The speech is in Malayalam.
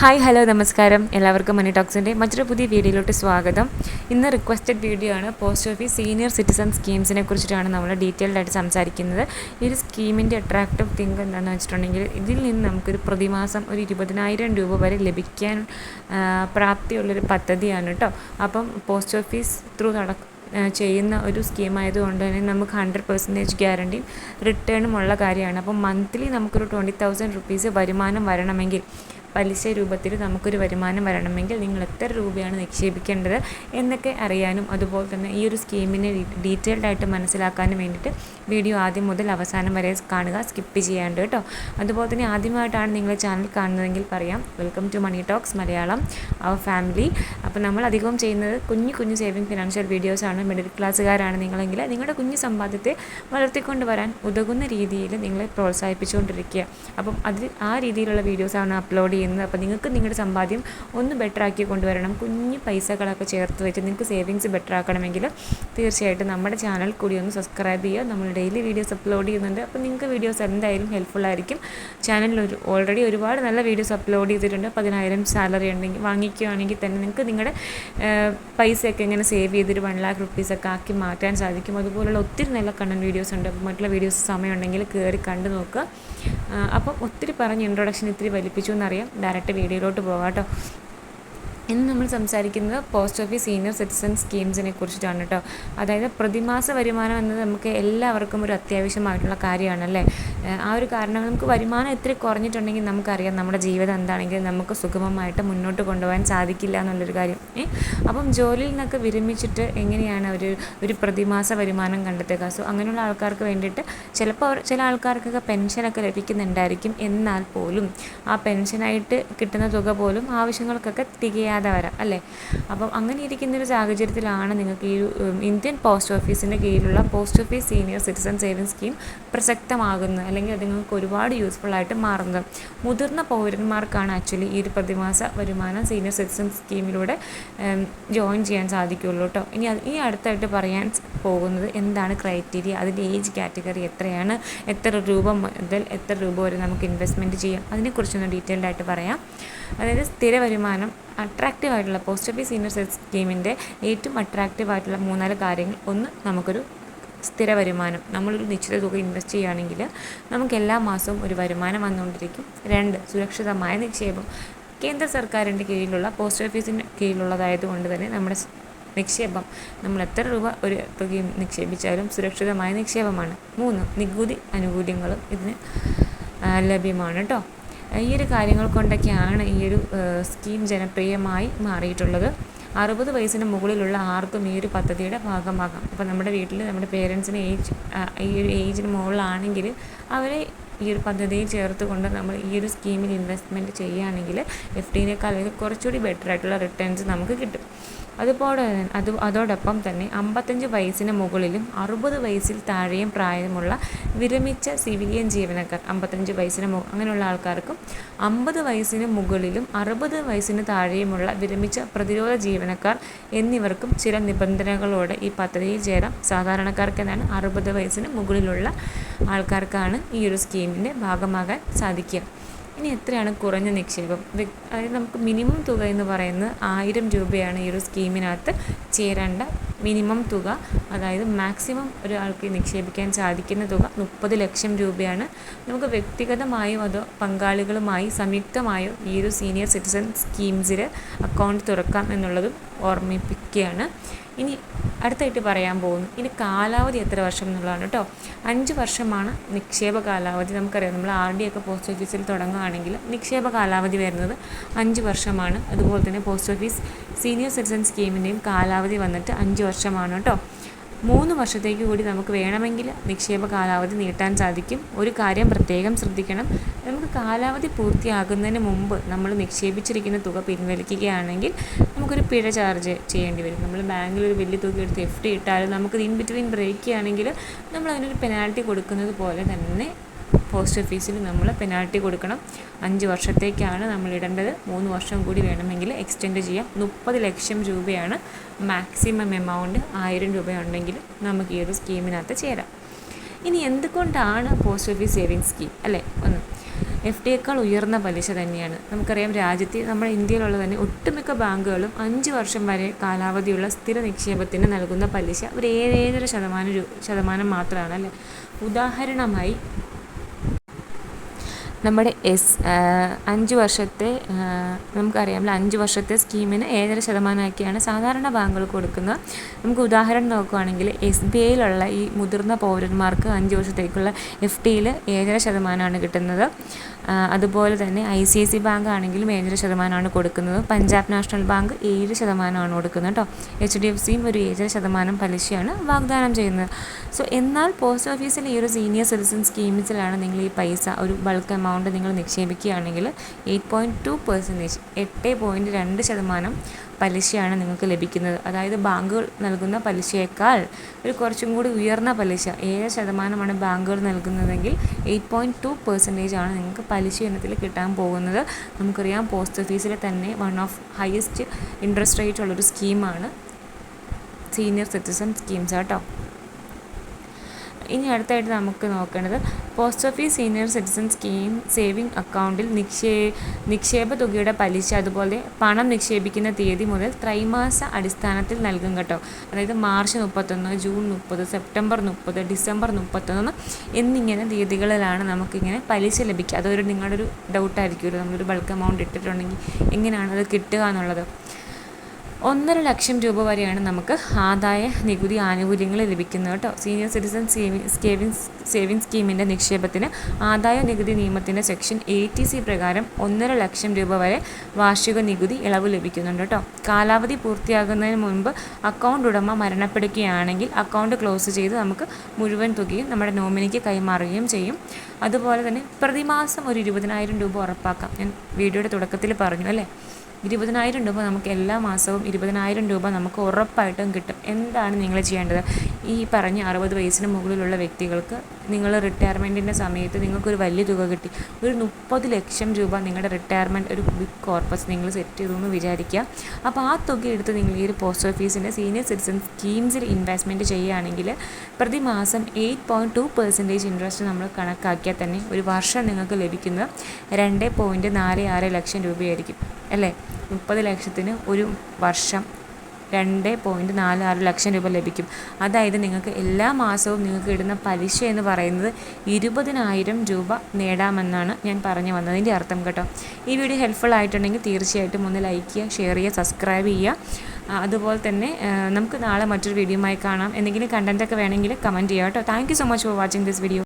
ഹായ് ഹലോ നമസ്കാരം. എല്ലാവർക്കും മണി ടോക്സിന്റെ മറ്റൊരു പുതിയ വീഡിയോയിലോട്ട് സ്വാഗതം. ഇന്ന് റിക്വസ്റ്റഡ് വീഡിയോ ആണ്. പോസ്റ്റ് ഓഫീസ് സീനിയർ സിറ്റിസൺ സ്കീംസിനെ കുറിച്ചിട്ടാണ് നമ്മൾ ഡീറ്റെയിൽഡ് ആയിട്ട് സംസാരിക്കുന്നത്. ഈ ഒരു സ്കീമിന്റെ അട്രാക്റ്റീവ് തിങ്ക് എന്താണെന്ന് വെച്ചിട്ടുണ്ടെങ്കിൽ ഇതിൽ നിന്ന് നമുക്കൊരു പ്രതിമാസം ഒരു ഇരുപതിനായിരം രൂപ വരെ ലഭിക്കാൻ പ്രാപ്തിയുള്ളൊരു പദ്ധതിയാണ് കേട്ടോ അപ്പം പോസ്റ്റ് ഓഫീസ് ത്രൂ നട ചെയ്യുന്ന ഒരു സ്കീമായതുകൊണ്ട് തന്നെ നമുക്ക് ഹൺഡ്രഡ് പെർസെന്റേജ് ഗ്യാരണ്ടിയും റിട്ടേണും ഉള്ള കാര്യമാണ്. അപ്പം മന്ത്ലി നമുക്കൊരു ട്വന്റി തൗസൻഡ് റുപ്പീസ് വരുമാനം വരണമെങ്കിൽ പലിശ രൂപത്തിൽ നമുക്കൊരു വരുമാനം വരണമെങ്കിൽ നിങ്ങൾ എത്ര രൂപയാണ് നിക്ഷേപിക്കേണ്ടത് എന്നൊക്കെ അറിയാനും അതുപോലെ തന്നെ ഈ ഒരു സ്കീമിനെ ഡീറ്റെയിൽഡ് ആയിട്ട് മനസ്സിലാക്കാനും വേണ്ടിയിട്ട് വീഡിയോ ആദ്യം മുതൽ അവസാനം വരെ കാണുക സ്കിപ്പ് ചെയ്യാണ്ട് കേട്ടോ. അതുപോലെ തന്നെ ആദ്യമായിട്ടാണ് നിങ്ങൾ ചാനൽ കാണുന്നതെങ്കിൽ പറയാം welcome to money talks Malayalam our family അപ്പോൾ നമ്മൾ അധികവും ചെയ്യുന്നത് കുഞ്ഞു കുഞ്ഞു സേവിങ് ഫിനാൻഷ്യൽ വീഡിയോസാണ് മിഡിൽ ക്ലാസ്സുകാരാണ് നിങ്ങളെങ്കിൽ നിങ്ങളുടെ കുഞ്ഞു സമ്പാദ്യത്തെ വളർത്തിക്കൊണ്ട് വരാൻ ഉതകുന്ന രീതിയിൽ നിങ്ങളെ പ്രോത്സാഹിപ്പിച്ചുകൊണ്ടിരിക്കുക. അപ്പം അതിൽ ആ രീതിയിലുള്ള വീഡിയോസാണ് അപ്ലോഡ് ചെയ്യുന്നത്. അപ്പോൾ നിങ്ങൾക്ക് നിങ്ങളുടെ സമ്പാദ്യം ഒന്ന് ബെറ്റർ ആക്കി കൊണ്ടുവരണം. കുഞ്ഞു പൈസകളൊക്കെ ചേർത്ത് വെച്ച് നിങ്ങൾക്ക് സേവിങ്സ് ബെറ്റർ ആക്കണമെങ്കിൽ തീർച്ചയായിട്ടും നമ്മുടെ ചാനൽ കൂടി ഒന്ന് സബ്സ്ക്രൈബ് ചെയ്യുക. നമ്മൾ ഡെയിലി വീഡിയോസ് അപ്ലോഡ് ചെയ്യുന്നുണ്ട്. അപ്പോൾ നിങ്ങൾക്ക് വീഡിയോസ് എന്തായാലും ഹെൽപ്ഫുൾ ആയിരിക്കും. ചാനലിൽ ഒരു ഓൾറെഡി ഒരുപാട് നല്ല വീഡിയോസ് അപ്ലോഡ് ചെയ്തിട്ടുണ്ട്. പതിനായിരം സാലറി ഉണ്ടെങ്കിൽ വാങ്ങിക്കുകയാണെങ്കിൽ തന്നെ നിങ്ങൾക്ക് നിങ്ങളുടെ പൈസയൊക്കെ ഇങ്ങനെ സേവ് ചെയ്തൊരു വൺ ലാക്ക് റുപ്പീസൊക്കെ ആക്കി മാറ്റാൻ സാധിക്കും. അതുപോലുള്ള ഒത്തിരി നല്ല കണ്ണൻ വീഡിയോസ് ഉണ്ട്. അപ്പോൾ മറ്റുള്ള വീഡിയോസ് സമയമുണ്ടെങ്കിൽ കയറി കണ്ടു നോക്കുക. അപ്പം ഒത്തിരി പറഞ്ഞ് ഇൻട്രൊഡക്ഷൻ ഇത്തിരി വലിപ്പിച്ചു എന്നറിയാം. ഡയറക്റ്റ് വീഡിയോയിലോട്ട് പോകാം കേട്ടോ. ഇന്ന് നമ്മൾ സംസാരിക്കുന്നത് പോസ്റ്റ് ഓഫീസ് സീനിയർ സിറ്റിസൺ സ്കീംസിനെ കുറിച്ചിട്ടാണ് കേട്ടോ. അതായത് പ്രതിമാസ വരുമാനം എന്നത് നമുക്ക് എല്ലാവർക്കും ഒരു അത്യാവശ്യമായിട്ടുള്ള കാര്യമാണല്ലേ? ആ ഒരു കാരണം നമുക്ക് വരുമാനം ഇത്ര കുറഞ്ഞിട്ടുണ്ടെങ്കിൽ നമുക്കറിയാം നമ്മുടെ ജീവിതം എന്താണെങ്കിലും നമുക്ക് സുഗമമായിട്ട് മുന്നോട്ട് കൊണ്ടുപോകാൻ സാധിക്കില്ല എന്നുള്ളൊരു കാര്യം. അപ്പം ജോലിയിൽ നിന്നൊക്കെ വിരമിച്ചിട്ട് എങ്ങനെയാണ് ഒരു ഒരു പ്രതിമാസ വരുമാനം കണ്ടെത്തുക? സോ അങ്ങനെയുള്ള ആൾക്കാർക്ക് വേണ്ടിയിട്ട് ചിലപ്പോൾ ചില ആൾക്കാർക്കൊക്കെ പെൻഷനൊക്കെ ലഭിക്കുന്നുണ്ടായിരിക്കും. എന്നാൽ പോലും ആ പെൻഷനായിട്ട് കിട്ടുന്ന തുക പോലും ആവശ്യങ്ങൾക്കൊക്കെ തികയാതെ വരാം അല്ലേ? അപ്പം അങ്ങനെ ഇരിക്കുന്ന ഒരു സാഹചര്യത്തിലാണ് നിങ്ങൾക്ക് ഈ ഇന്ത്യൻ പോസ്റ്റ് ഓഫീസിന്റെ കീഴിലുള്ള post office senior citizen saving scheme പ്രസക്തമാകുന്നത് അല്ലെങ്കിൽ അത് നിങ്ങൾക്ക് ഒരുപാട് യൂസ്ഫുൾ ആയിട്ട് മാറുന്നത്. മുതിർന്ന പൗരന്മാർക്കാണ് ആക്ച്വലി ഈ ഒരു പ്രതിമാസ വരുമാനം സീനിയർ സിറ്റിസൺ സ്കീമിലൂടെ ജോയിൻ ചെയ്യാൻ സാധിക്കുള്ളൂ കേട്ടോ. ഇനി അത് ഈ അടുത്തായിട്ട് പറയാൻ പോകുന്നത് എന്താണ് ക്രൈറ്റീരിയ? അതിന്റെ ഏജ് കാറ്റഗറി എത്രയാണ്? എത്ര രൂപ മുതൽ എത്ര രൂപ വരെ നമുക്ക് ഇൻവെസ്റ്റ്മെന്റ് ചെയ്യാം? അതിനെക്കുറിച്ചൊന്ന് ഡീറ്റെയിൽഡ് ആയിട്ട് പറയാം. അതായത് സ്ഥിര വരുമാനം അട്രാക്റ്റീവ് ആയിട്ടുള്ള പോസ്റ്റ് ഓഫീസ് സീനിയർ സെൽസ് സ്കീമിന്റെ ഏറ്റവും അട്രാക്റ്റീവ് ആയിട്ടുള്ള മൂന്നാൽ കാര്യങ്ങൾ ഒന്ന് നമുക്കൊരു സ്ഥിര വരുമാനം. നമ്മളൊരു നിശ്ചിത തുക ഇൻവെസ്റ്റ് ചെയ്യുകയാണെങ്കിൽ നമുക്ക് എല്ലാ മാസവും ഒരു വരുമാനം വന്നുകൊണ്ടിരിക്കും. രണ്ട് സുരക്ഷിതമായ നിക്ഷേപം. കേന്ദ്ര സർക്കാരിന്റെ കീഴിലുള്ള പോസ്റ്റ് ഓഫീസിന്റെ കീഴിലുള്ളതായതുകൊണ്ട് തന്നെ നമ്മുടെ നിക്ഷേപം നമ്മൾ എത്ര രൂപ ഒരു തുകയും നിക്ഷേപിച്ചാലും സുരക്ഷിതമായ നിക്ഷേപമാണ്. മൂന്ന് നികുതി ആനുകൂല്യങ്ങളും ഇതിന് ലഭ്യമാണ് കേട്ടോ. ഈ ഒരു കാര്യങ്ങൾ കൊണ്ടൊക്കെയാണ് ഈ ഒരു സ്കീം ജനപ്രിയമായി മാറിയിട്ടുള്ളത്. അറുപത് വയസ്സിന് മുകളിലുള്ള ആർക്കും ഈ ഒരു പദ്ധതിയുടെ ഭാഗമാകാം. അപ്പോൾ നമ്മുടെ വീട്ടിൽ നമ്മുടെ പേരൻസിന് ഏജ് ഈ ഒരു ഏജിന് മുകളിലാണെങ്കിൽ അവരെ ഈ ഒരു പദ്ധതിയിൽ ചേർത്തുകൊണ്ട് നമ്മൾ ഈ ഒരു സ്കീമിൽ ഇൻവെസ്റ്റ്മെന്റ് ചെയ്യുകയാണെങ്കിൽ എഫ് ഡിനേക്കാൾ കുറച്ചുകൂടി ബെറ്റർ ആയിട്ടുള്ള റിട്ടേൺസ് നമുക്ക് കിട്ടും. അതുപോലെ അത് അതോടൊപ്പം തന്നെ അമ്പത്തഞ്ച് വയസ്സിന് മുകളിലും അറുപത് വയസ്സിൽ താഴെയും പ്രായമുള്ള വിരമിച്ച സിവിലിയൻ ജീവനക്കാർ അമ്പത്തഞ്ച് വയസ്സിന് അങ്ങനെയുള്ള ആൾക്കാർക്കും അമ്പത് വയസ്സിന് മുകളിലും അറുപത് വയസ്സിന് താഴെയുമുള്ള വിരമിച്ച പ്രതിരോധ ജീവനക്കാർ എന്നിവർക്കും ചില നിബന്ധനകളോടെ ഈ പദ്ധതിയിൽ ചേരാം. സാധാരണക്കാർക്ക് എന്നാണ് അറുപത് വയസ്സിന് മുകളിലുള്ള ആൾക്കാർക്കാണ് ഈ ഒരു സ്കീമിന്റെ ഭാഗമാകാൻ സാധിക്കുക. ഇനി എത്രയാണ് കുറഞ്ഞ നിക്ഷേപം? അതായത് നമുക്ക് മിനിമം തുക എന്ന് പറയുന്നത് ആയിരം രൂപയാണ് ഈ ഒരു സ്കീമിനകത്ത് ചേരേണ്ട മിനിമം തുക. അതായത് മാക്സിമം ഒരാൾക്ക് നിക്ഷേപിക്കാൻ സാധിക്കുന്ന തുക മുപ്പത് ലക്ഷം രൂപയാണ്. നമുക്ക് വ്യക്തിഗതമായോ അതോ പങ്കാളികളുമായി സംയുക്തമായോ ഈ ഒരു സീനിയർ സിറ്റിസൺ സ്കീംസിൽ അക്കൗണ്ട് തുറക്കാം എന്നുള്ളതും ഓർമ്മിപ്പിക്കുകയാണ്. ഇനി അടുത്തായിട്ട് പറയാൻ പോകുന്നു. ഇനി കാലാവധി എത്ര വർഷം എന്നുള്ളതാണ് കേട്ടോ. അഞ്ച് വർഷമാണ് നിക്ഷേപ കാലാവധി. നമുക്കറിയാം നമ്മൾ ആർ ഡി ഒക്കെ പോസ്റ്റ് ഓഫീസിൽ തുടങ്ങുകയാണെങ്കിൽ നിക്ഷേപ കാലാവധി വരുന്നത് അഞ്ച് വർഷമാണ്. അതുപോലെ തന്നെ പോസ്റ്റ് ഓഫീസ് സീനിയർ സിറ്റിസൺ സ്കീമിന്റെയും കാലാവധി വന്നിട്ട് അഞ്ച് വർഷമാണ് കേട്ടോ. മൂന്ന് വർഷത്തേക്ക് കൂടി നമുക്ക് വേണമെങ്കിൽ നിക്ഷേപ കാലാവധി നീട്ടാൻ സാധിക്കും. ഒരു കാര്യം പ്രത്യേകം ശ്രദ്ധിക്കണം. നമുക്ക് കാലാവധി പൂർത്തിയാകുന്നതിന് മുമ്പ് നമ്മൾ നിക്ഷേപിച്ചിരിക്കുന്ന തുക പിൻവലിക്കുകയാണെങ്കിൽ നമുക്കൊരു പിഴ ചാർജ് ചെയ്യേണ്ടി വരും. നമ്മൾ ബാങ്കിൽ ഒരു വലിയ തുക എടുത്ത് എഫ് ഡി ഇട്ടാലും നമുക്ക് ഇൻ ബിറ്റ്വീൻ ബ്രേക്ക് ചെയ്യുകയാണെങ്കിൽ നമ്മൾ അതിനൊരു പെനാൽറ്റി കൊടുക്കുന്നത് പോലെ തന്നെ പോസ്റ്റ് ഓഫീസിൽ നമ്മൾ പെനാൽറ്റി കൊടുക്കണം. അഞ്ച് വർഷത്തേക്കാണ് നമ്മൾ ഇടേണ്ടത്. മൂന്ന് വർഷം കൂടി വേണമെങ്കിൽ എക്സ്റ്റെൻഡ് ചെയ്യാം. മുപ്പത് ലക്ഷം രൂപയാണ് മാക്സിമം എമൗണ്ട് ആയിരം രൂപയുണ്ടെങ്കിൽ നമുക്ക് ഈ ഒരു സ്കീമിനകത്ത് ചേരാം. ഇനി എന്തുകൊണ്ടാണ് പോസ്റ്റ് ഓഫീസ് സേവിങ്സ് സ്കീം അല്ലേ? ഒന്ന്. എഫ് ഡിയേക്കാൾ ഉയർന്ന പലിശ തന്നെയാണ്. നമുക്കറിയാം രാജ്യത്തെ നമ്മുടെ ഇന്ത്യയിലുള്ള തന്നെ ഒട്ടുമിക്ക ബാങ്കുകളും അഞ്ച് വർഷം വരെ കാലാവധിയുള്ള സ്ഥിര നിക്ഷേപത്തിന് നൽകുന്ന പലിശ ഒരു ഏഴേഴര ശതമാനം ശതമാനം മാത്രമാണ് അല്ലേ? ഉദാഹരണമായി നമ്മുടെ എസ് അഞ്ച് വർഷത്തെ നമുക്കറിയാമല്ലോ അഞ്ച് വർഷത്തെ സ്കീമിന് ഏഴര ശതമാനമൊക്കെയാണ് സാധാരണ ബാങ്കുകൾ കൊടുക്കുന്നത് നമുക്ക് ഉദാഹരണം നോക്കുകയാണെങ്കിൽ എസ് ബി ഐയിലുള്ള ഈ മുതിർന്ന പൗരന്മാർക്ക് അഞ്ച് വർഷത്തേക്കുള്ള എഫ് ഡിയിൽ ഏഴര ശതമാനമാണ് കിട്ടുന്നത്. അതുപോലെ തന്നെ I C I C bank ആണെങ്കിലും ഏഴര ശതമാനമാണ് കൊടുക്കുന്നത്. പഞ്ചാബ് നാഷണൽ ബാങ്ക് ഏഴ് ശതമാനമാണ് കൊടുക്കുന്നത് കേട്ടോ. എച്ച് ഡി എഫ് സിയും ഒരു ഏഴര ശതമാനം പലിശയാണ് വാഗ്ദാനം ചെയ്യുന്നത്. സോ എന്നാൽ പോസ്റ്റ് ഓഫീസിൽ ഈ ഒരു സീനിയർ സിറ്റിസൺ സ്കീമിസിലാണ് നിങ്ങൾ ഈ പൈസ ഒരു ബൾക്ക് എമൗണ്ട് നിങ്ങൾ നിക്ഷേപിക്കുകയാണെങ്കിൽ എയ്റ്റ് പോയിന്റ് ടു പെർസെന്റേജ് എട്ട് പോയിന്റ് രണ്ട് ശതമാനം പലിശയാണ് നിങ്ങൾക്ക് ലഭിക്കുന്നത്. അതായത് ബാങ്കുകൾ നൽകുന്ന പലിശയേക്കാൾ ഒരു കുറച്ചും കൂടി ഉയർന്ന പലിശ ഏഴ് ശതമാനമാണ് ബാങ്കുകൾ നൽകുന്നതെങ്കിൽ എയ്റ്റ് പോയിന്റ് ടു പെർസെന്റേജ് ആണ് നിങ്ങൾക്ക് പലിശ ഇനത്തിൽ കിട്ടാൻ പോകുന്നത്. നമുക്കറിയാം പോസ്റ്റ് ഓഫീസിലെ തന്നെ one of highest interest rate ഉള്ളൊരു സ്കീമാണ് സീനിയർ സിറ്റിസൺ സ്കീംസ് കേട്ടോ ഇനി അടുത്തായിട്ട് നമുക്ക് നോക്കേണ്ടത് post office senior citizen scheme saving അക്കൗണ്ടിൽ നിക്ഷേ നിക്ഷേപ തുകയുടെ പലിശ അതുപോലെ പണം നിക്ഷേപിക്കുന്ന തീയതി മുതൽ ത്രൈമാസ അടിസ്ഥാനത്തിൽ നൽകും കേട്ടോ. അതായത് മാർച്ച് മുപ്പത്തൊന്ന് ജൂൺ മുപ്പത് സെപ്റ്റംബർ മുപ്പത് ഡിസംബർ മുപ്പത്തൊന്ന് എന്നിങ്ങനെ തീയതികളിലാണ് നമുക്കിങ്ങനെ പലിശ ലഭിക്കുക. അതൊരു നിങ്ങളുടെ ഒരു ഡൗട്ടായിരിക്കുമല്ലോ നമ്മളൊരു ബൾക്ക് എമൗണ്ട് ഇട്ടിട്ടുണ്ടെങ്കിൽ എങ്ങനെയാണ് അത് കിട്ടുക എന്നുള്ളത്. ഒന്നര ലക്ഷം രൂപ വരെയാണ് നമുക്ക് ആദായ നികുതി ആനുകൂല്യങ്ങൾ ലഭിക്കുന്നത് കേട്ടോ. സീനിയർ സിറ്റിസൺ സേവിങ്സ് സേവിങ് സ്കീമിന്റെ നിക്ഷേപത്തിന് ആദായ നികുതി നിയമത്തിന്റെ സെക്ഷൻ എയ്റ്റി സി പ്രകാരം ഒന്നര ലക്ഷം രൂപ വരെ വാർഷിക നികുതി ഇളവ് ലഭിക്കുന്നുണ്ട് കേട്ടോ. കാലാവധി പൂർത്തിയാകുന്നതിന് മുൻപ് അക്കൗണ്ട് ഉടമ മരണപ്പെടുകയാണെങ്കിൽ അക്കൗണ്ട് ക്ലോസ് ചെയ്ത് നമുക്ക് മുഴുവൻ തുകയും നമ്മുടെ നോമിനിക്ക് കൈമാറുകയും ചെയ്യും. അതുപോലെ തന്നെ പ്രതിമാസം ഒരു ഇരുപതിനായിരം രൂപ ഉറപ്പാക്കാം. ഞാൻ വീഡിയോയുടെ തുടക്കത്തിൽ പറഞ്ഞു അല്ലേ? ഇരുപതിനായിരം രൂപ നമുക്ക് എല്ലാ മാസവും ഇരുപതിനായിരം രൂപ നമുക്ക് ഉറപ്പായിട്ടും കിട്ടും. എന്താണ് നിങ്ങൾ ചെയ്യേണ്ടത്? ഈ പറഞ്ഞ അറുപത് വയസ്സിന് മുകളിലുള്ള വ്യക്തികൾക്ക് നിങ്ങൾ റിട്ടയർമെന്റിന്റെ സമയത്ത് നിങ്ങൾക്കൊരു വലിയ തുക കിട്ടി. ഒരു മുപ്പത് ലക്ഷം രൂപ നിങ്ങളുടെ റിട്ടയർമെന്റ് ഒരു ബിഗ് കോർപ്പസ് നിങ്ങൾ സെറ്റ് ചെയ്തു എന്ന് വിചാരിക്കുക. അപ്പോൾ ആ തുക എടുത്ത് നിങ്ങൾ ഈ ഒരു പോസ്റ്റ് ഓഫീസിന്റെ സീനിയർ സിറ്റിസൺ സ്കീംസിൽ ഇൻവെസ്റ്റ്മെന്റ് ചെയ്യുകയാണെങ്കിൽ പ്രതിമാസം eight point two percentage interest നമ്മൾ കണക്കാക്കിയാൽ തന്നെ ഒരു വർഷം നിങ്ങൾക്ക് ലഭിക്കുന്നത് രണ്ട് പോയിന്റ് നാല് ആറ് ലക്ഷം രൂപയായിരിക്കും. അല്ലേ? മുപ്പത് ലക്ഷത്തിന് ഒരു വർഷം രണ്ട് പോയിന്റ് നാല് ആറ് ലക്ഷം രൂപ ലഭിക്കും. അതായത് നിങ്ങൾക്ക് എല്ലാ മാസവും നിങ്ങൾക്ക് ഇടുന്ന പലിശ എന്ന് പറയുന്നത് ഇരുപതിനായിരം രൂപ നേടാമെന്നാണ് ഞാൻ പറഞ്ഞു വന്നതിന്റെ അർത്ഥം കേട്ടോ. ഈ വീഡിയോ ഹെൽപ്ഫുൾ ആയിട്ടുണ്ടെങ്കിൽ തീർച്ചയായിട്ടും ഒന്ന് ലൈക്ക് ചെയ്യുക ഷെയർ ചെയ്യുക സബ്സ്ക്രൈബ് ചെയ്യുക. അതുപോലെ തന്നെ നമുക്ക് നാളെ മറ്റൊരു വീഡിയോയുമായി കാണാം. എന്തെങ്കിലും കണ്ടന്റൊക്കെ വേണമെങ്കിൽ കമന്റ് ചെയ്യാം കേട്ടോ. Thank so much for watching this video